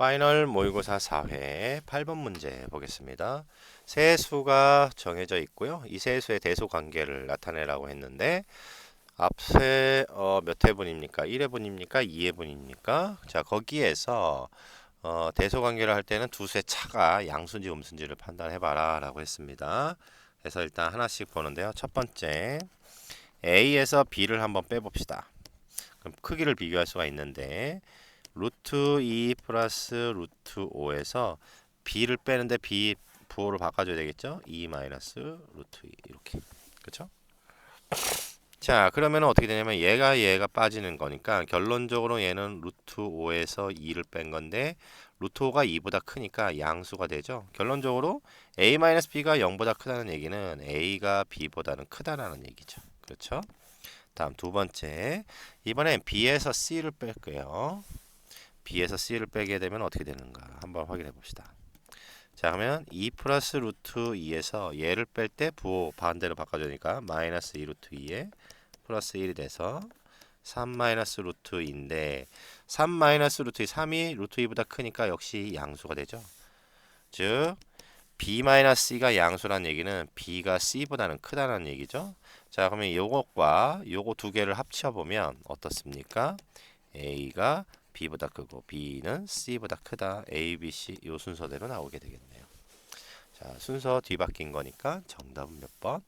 파이널 모의고사 4회 8번 문제 보겠습니다. 세수가 정해져 있고요. 이 세수의 대소 관계를 나타내라고 했는데 앞에 어, 몇 회분입니까? 1회분입니까? 2회분입니까? 자, 거기에서 어, 대소 관계를 할 때는 두 수의 차가 양수인지 음수인지를 판단해 봐라 라고 했습니다. 그래서 일단 하나씩 보는데요. 첫 번째 A에서 B를 한번 빼봅시다. 그럼 크기를 비교할 수가 있는데 루트 2 플러스 루트 5에서 b를 빼는데 b 부호를 바꿔줘야 되겠죠? 2 마이너스 루트 2 이렇게 그렇죠? 자 그러면 어떻게 되냐면 얘가 얘가 빠지는 거니까 결론적으로 얘는 루트 5에서 2를 뺀 건데 루트 5가 2보다 크니까 양수가 되죠. 결론적으로 a 마이너스 b가 0보다 크다는 얘기는 a가 b보다는 크다라는 얘기죠. 그렇죠? 다음 두 번째 이번엔 b에서 c를 뺄게요. B에서 c를 빼게 되면 어떻게 되는가 한번 확인해 봅시다. 자 그러면 2 플러스 루트 2에서 얘를 뺄 때 부호 반대로 바꿔주니까 마이너스 2 루트 2에 플러스 1이 돼서 3 마이너스 루트 2인데 3 마이너스 루트 2 3이 루트 2보다 크니까 역시 양수가 되죠. 즉 b 마이너스 c가 양수란 얘기는 b가 c보다는 크다는 얘기죠. 자 그러면 요것과 요거 두 개를 합쳐 보면 어떻습니까? a가 b보다 크고 b는 c보다 크다. a, b, c 요 순서대로 나오게 되겠네요. 자, 순서 뒤바뀐 거니까 정답은 몇 번?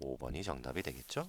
5번이 정답이 되겠죠?